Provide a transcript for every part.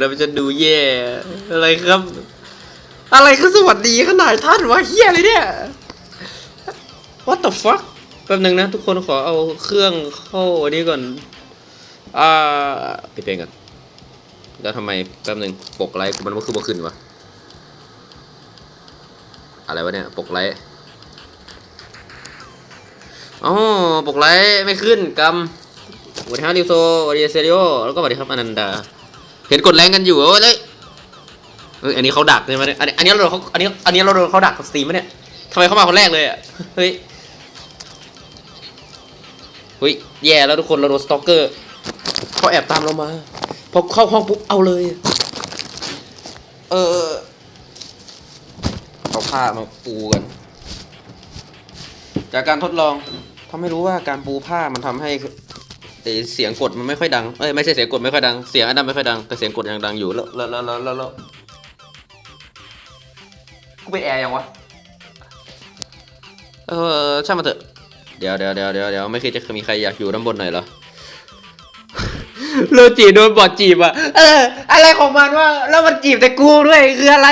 เราจะดูแย่ อะไรครับ อะไรคือสวัสดีขนาดท่านวะเฮียอะไรเนี่ย What the fuck แป๊บหนึงนะ ทุกคนขอเอาเครื่องเข้าอันนี้ก่อน อ่าปิดเพลงก่อน แล้วทำไมแป๊บหนึงปกไลค์มันก็คือบ่ขึ้นวะ อะไรวะเนี่ย ปกไลค์อ๋อปกไลค์ไม่ขึ้นกำสวัสดีครับดิวโซสวัสดีเซริโอแล้วก็สวัสดีครับอนันดา เห็นกดแรงกันอยู่เว้ยเลยเฮ้ยอันนี้เขาดักใช่ไหมเนี่ยอันนี้เราโดนเขาอันนี้อันนี้เราโดนเขาดักเขาสตรีมไหมเนี่ยทำไมเขามาคนแรกเลยอะเฮ้ยเฮ้ยแย่แล้วทุกคนเราโดนสตอกเกอร์เขาแอบตามเรามาพอเข้าห้องปุ๊บเอาเลย เออเอาผ้ามาปูกัน จากการทดลองทำให้รู้ว่าการปูผ้ามันทำให้ เสียงกดมันไม่ค่อยดัง เอ้ยไม่ใช่เสียงกดไม่ค่อยดัง เสียงอันนั้นไม่ค่อยดัง แต่เสียงกดยังดังอยู่แล้วแล้วแล้วแล้วแล้วแล้วกูเป็นแอร์ยังวะ เออช่างมาเถอะ เดี๋ยวเดี๋ยวเดี๋ยวเดี๋ยวเดี๋ยวไม่เคยจะมีใครอยากอยู่ด้านบนหน่อยเหรอโลจีโดนบอดจีบอะเออ อะไรของมันวะแล้วมันจีบแต่กูด้วยคืออะไร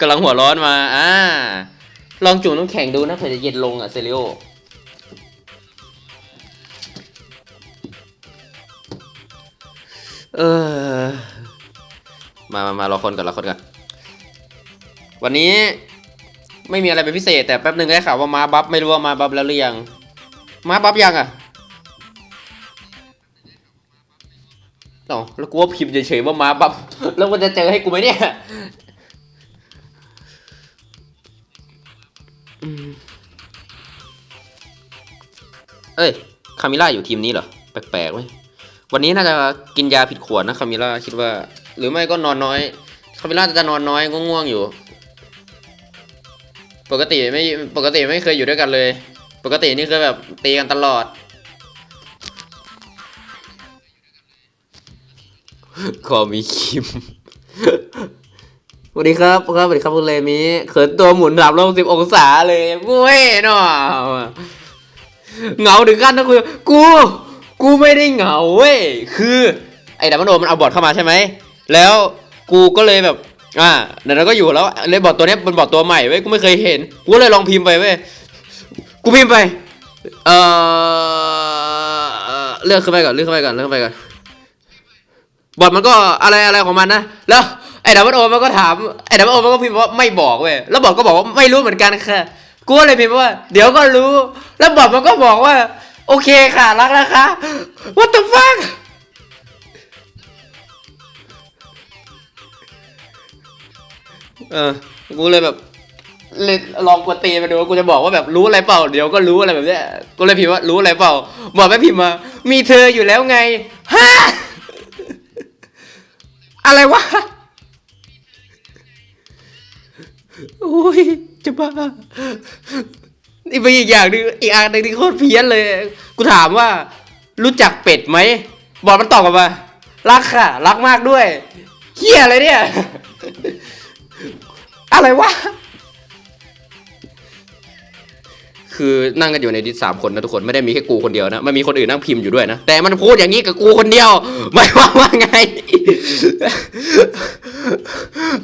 กำลังหัวร้อนมา อ่า ลองจุ่มน้ำแข็งดูนะเผื่อจะเย็นลงอะเซริโอ เออ มามามารอคนก่อนรอคนก่อน วันนี้ไม่มีอะไรเป็นพิเศษ แต่แป๊บหนึ่งได้ข่าวว่ามาบัฟไม่รู้ว่ามาบัฟแล้วหรือยัง มาบัฟยังอะอ๋อแล้วกูว่าพิมพ์เฉยๆว่ามาบัฟแล้วมันจะเจอให้กูไหมเนี่ยเอ้ย คามิล่าอยู่ทีมนี้เหรอ แปลกๆเว้ย วันนี้น่าจะกินยาผิดขวดนะคามิล่าคิดว่า หรือไม่ก็นอนน้อยคามิล่าจะนอนน้อยง่วงๆอยู่ ปกติไม่ปกติไม่เคยอยู่ด้วยกันเลย ปกตินี่คือแบบตีกันตลอด ขอมีคิมสวัสดีครับครับสวัสดีครับคุณเลมิเขินตัวหมุนสามร้อยสิบองศาเลยกูเว้ยเนาะเงาถึงขั้นนะคุยกู กูไม่ได้เหงาเว้ย คือไอ้ดับเบิลโอมันเอาบอร์ดเข้ามาใช่ไหม แล้วกูก็เลยแบบ อ่าเดี๋ยวเราก็อยู่แล้วเลยบอดตัวเนี้ยเป็นบอร์ดตัวใหม่เว้ย กูไม่เคยเห็น กูเลยลองพิมพ์ไปเว้ย กูพิมพ์ไป เอ่อเอ่อเลือกขึ้นไปก่อน เลือกขึ้นไปก่อน เลือกขึ้นไปก่อน บอร์ดมันก็อะไรอะไรของมันนะ แล้วไอ้ดับเบิลโอมันก็ถาม ไอ้ดับเบิลโอมันก็พิมพ์ว่าไม่บอกเว้ย แล้วบอร์ดก็บอกว่าไม่รู้เหมือนกันค่ะ กูเลยพิมพ์ว่า เดี๋ยวก็รู้ แล้วบอร์ดมันก็บอกว่า โอเคค่ะ รักนะคะ what the fuck เออ กูเลยแบบเลยลองกดตีมาดูกูจะบอกว่าแบบรู้อะไรเปล่า เดี๋ยวก็รู้อะไรแบบเนี้ยกูเลยพิมพ์ว่ารู้อะไรเปล่า บอกไม่พิมพ์มา มีเธออยู่แล้วไงฮะอะไรวะโอ้ยจะบ้า นี่เป็นอีกอย่างหนึงอีกอันหนึงที่โคตรเพี้ยนเลย กูถามว่า รู้จักเป็ดไหมบอกมันตอบกลับมารักค่ะ รักมากด้วยเฮียอะไรเนี่ย อะไรวะ คือนั่งกันอยู่ในดิสสามคนนะทุกคนไม่ได้มีแค่กูคนเดียวนะมันมีคนอื่นนั่งพิมพ์อยู่ด้วยนะ แต่มันพูดอย่างนี้กับกูคนเดียวไม่ว่าว่าไง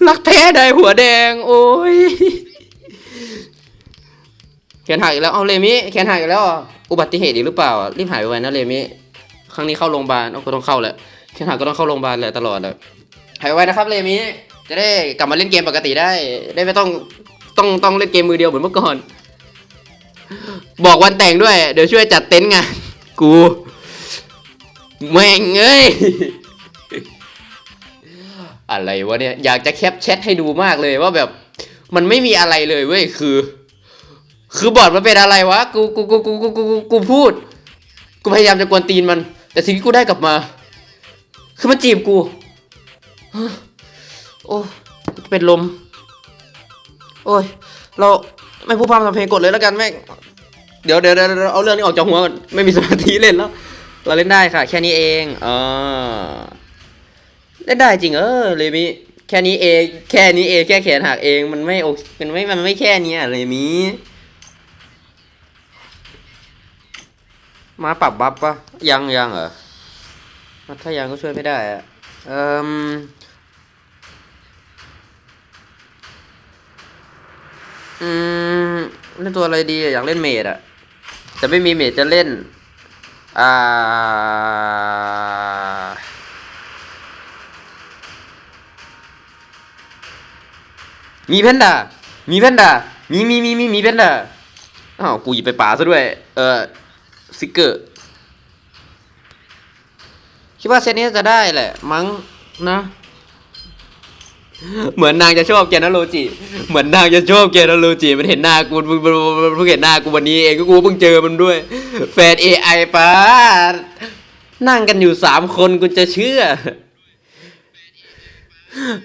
รักแท้ได้หัวแดง โอ้ย แขนหักอีกแล้ว เอาเลมิแขนหักอีกแล้วอะอุบัติเหตุอีกหรือเปล่า รีบหายไวๆนะเลมิ ครั้งนี้เข้าโรงพยาบาลก็ต้องเข้าแหละ แขนหักก็ต้องเข้าโรงพยาบาลแหละตลอดเลยหายไวนะครับเลมิ จะได้กลับมาเล่นเกมปกติได้ ได้ไม่ต้องต้องต้องเล่นเกมมือเดียวเหมือนเมื่อก่อน บอกวันแต่งด้วย เดี๋ยวช่วยจัดเต็นท์ไงาน กู แม่งเอ้ย อะไรวะเนี่ย อยากจะแคปแชทให้ดูมากเลยว่าแบบ มันไม่มีอะไรเลยเว้ย คือ คือบอดมันเป็นอะไรวะ กู กู กู กู กู กู กูพูด กูพยายามจะกวนตีนมัน แต่สิ่งที่กูได้กลับมา คือมันจีบกู โอ้ เป็นลม โอ้ย เราไม่พูดพร่ำทำเพลงกดเลยแล้วกันแม่ง เดี๋ยวเดี๋ยวเดี๋ยวเอาเรื่องนี้ออกจากหัวก่อนไม่มีสมาธิเล่นแล้ว เราเล่นได้ค่ะ แค่นี้เองอ่าเล่นได้จริงเออเลยมีแค่นี้เอง แค่นี้เอง แค่แขนหักเอง มันไม่โอมันไม่ มันไม่แค่นี้อะเลยมี มาปรับบัฟปะยังยังเหรอถ้ายังก็ช่วยไม่ได้อะเอ่มอืมเล่นตัวอะไรดีอยากเล่นเมดอะแต่ไม่มีเมดจะเล่น อ่า มีแพนด้ามีแพนด้ามีมีมีมีมีแพนด้าอ้าวกูหยิบไปป่าซะด้วย เออ ซิกเกอร์ คิดว่าเซตนี้จะได้แหละ มั้งนะ เหมือนนางจะชอบแกนาโลจิ เหมือนนางจะชอบแกนาโลจิ มันเห็นหน้ากูมันมันมันเพิ่งเห็นหน้ากูวันนี้เองก็กูเพิ่งเจอมันด้วย แฟน AI ป้านั่งกันอยู่สามคนกูจะเชื่อ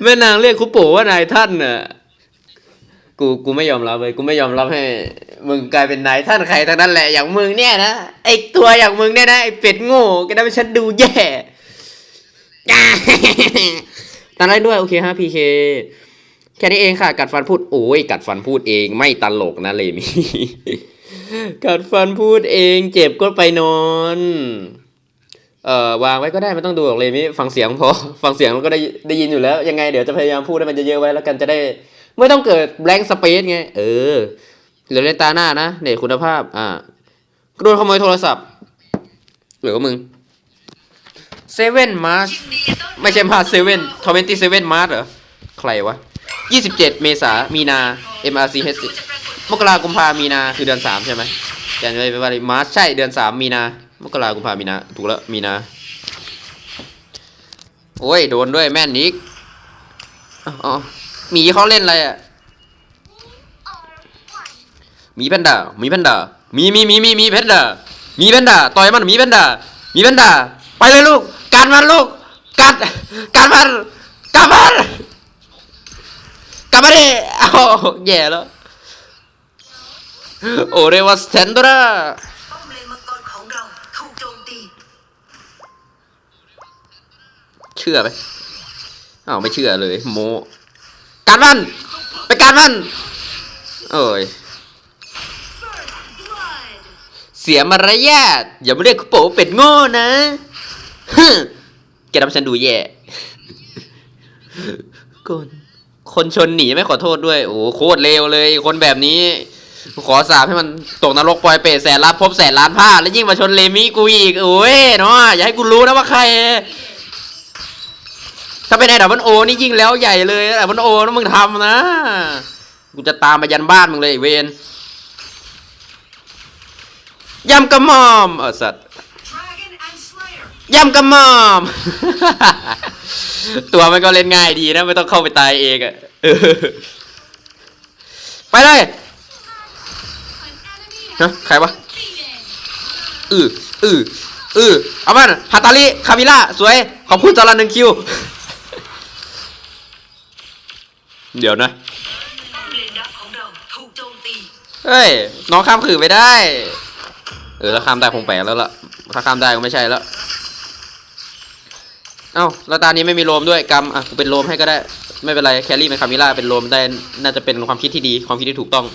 แม่นางเรียกคุโปว่านายท่านน่ะ กูกูไม่ยอมรับเลยกูไม่ยอมรับให้ มึงกลายเป็นนายท่านใครทั้งนั้นแหละอย่างมึงเนี่ยนะไอตัวอย่างมึงเนี่ยนะไอเป็ดโง่ก็ได้ให้ฉันดูแย่ตอนได้ด้วยโอเคฮะพีเคแค่นี้เองค่ะ กัดฟันพูดโอ้ยกัดฟันพูดเองไม่ตลกนะเลมี่กัดฟันพูดเองเจ็บก็ไปนอนเอ่อวางไว้ก็ได้ไม่ต้องดูหรอกเลยมิฟังเสียงพอฟังเสียงมันก็ได้ได้ยินอยู่แล้ว ยังไงเดี๋ยวจะพยายามพูดให้มันเยอะๆไว้แล้วกันจะได้ ไม่ต้องเกิดแบง k สเปซไง เออเหลือในตาหน้านะเน็ตคุณภาพ อ่าโดนขโมยโทรศัพท์เหลือมึงเซเว่นมาร์ไม่ใช่มาเซเว่นทเมนตี้เซเว่นมาร์เหรอ ใครวะ27เมษามีนา MRC H มกรากุมภามีนาคือเดือน3ใช่ไหมแต่ไม่เป็นไรมาร์ใช่เดือน3มีนามกรากุมภามีนาถูกแล้วมีนา โอ้ย โดนด้วยแม่นนิกอ๋อ หมีเขาเล่นอะไรอะหมีแพนด้าหมีแพนด้าหมีหมีหมีหมีหมีแพนด้าหมีแพนด้าต่อยมันหมีแพนด้าหมีแพนด้าไปเลยลูกกัดมันลูกกัดกัดมันกัดมันกลับมาดิเอาแย่แล้วโอเรวัสเทนดราป้อมเลนมังกรของเราถูกโจมตีเชื่อไหมอ้าวไม่เชื่อเลยโม การมันไปการมันโอ้ยเสียมารยาทอย่ามาเรียกกูโป๋เป็ดโง่นะฮึแกทำฉันดูแย่คนคนชนหนีไม่ขอโทษด้วย โอ้โหโคตรเลวเลย คนแบบนี้ ขอสาบให้มันตกนรกปล่อยเปรตแสนล้านพบแสนล้านผ้า แล้วยิ่งมาชนเลมี่กูอีกโอ้ยเนาะอย่าให้กูรู้นะว่าใคร ถ้าเป็นไอ้ดับเบิลโอนี่ยิ่งแล้วใหญ่เลยดับเบิลโอนะมึงทำนะ กูจะตามมายันบ้านมึงเลยเวนยำกระหม่อมเออสัตว์ยำกระหม่อม ตัวมันก็เล่นง่ายดีนะ ไม่ต้องเข้าไปตายเองอะไปเลยฮะใครวะอืออืออือเอามันฮาตาลิคามิล่า สวย ขอบคุณสำหรับหนึ่งคิว เดี๋ยวนะเฮ้ย น้องข้ามขื่อไม่ได้ เออแล้วข้ามได้คงแปลกแล้วล่ะ ถ้าข้ามได้ก็ไม่ใช่แล้ว เอ้าแล้วตานี้ไม่มีโลมด้วยกรรมอะกูเป็นโลมให้ก็ได้ ไม่เป็นไรแครี่เป็นคามิล่าเป็นโลมได้ น่าจะเป็นความคิดที่ดี ความคิดที่ถูกต้อง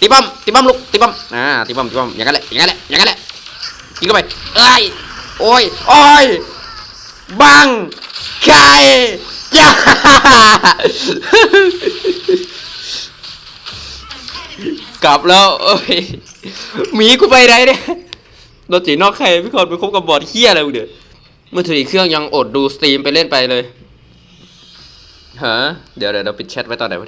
ตีป้อมตีป้อมลูกตีป้อมอ่าตีป้อมตีป้อมอย่างนั้นแหละ อย่างนั้นแหละ อย่างนั้นแหละยิงเข้าไปเอ้ย โอ้ย โอ้ย บังไข่ ย่ากลับแล้วเอ้ยหมีกูไปไหนเนี่ยโดนจีนอกใครพี่คอนไปคบกับบอดเฮียอะไรกูเดี๋ยวมือถืออีกเครื่องยังอดดูสตรีมไปเล่นไปเลยฮะเดี๋ยวเดี๋ยวเราปิดแชทไว้ตอนไหนวะ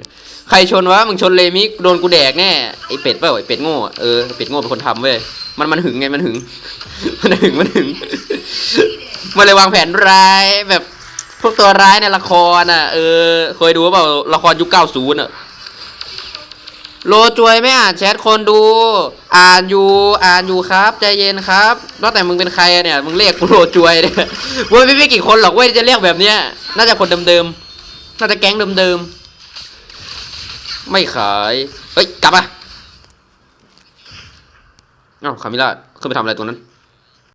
ใครชนวะมึงชนเลมิกโดนกูแดกแน่ไอเป็ดเปล่าไอเป็ดโง่เออไอเป็ดโง่เป็นคนทำเว้ยมันมันหึงไงมันหึง มันหึงมันหึงมันเลยวางแผนร้ายแบบ พวกตัวร้ายในละครอะ เออ เคยดูเปล่าละครยุคเก้าศูนย์อะโลจวยไม่อ่านแชทคนดู อ่านอยู่อ่านอยู่ครับ ใจเย็นครับแล้วแต่มึงเป็นใครเนี่ยมึงเรียกกูโลจวยเนี่ยว้ยไม่ไม่กี่คนหรอกเว้ยจะเรียกแบบเนี้ยน่าจะคนเดิมๆน่าจะแก๊งเดิมๆไม่ขายเฮ้ยกลับมาเอ้าคามิล่าขึ้นไปทำอะไรตรงนั้น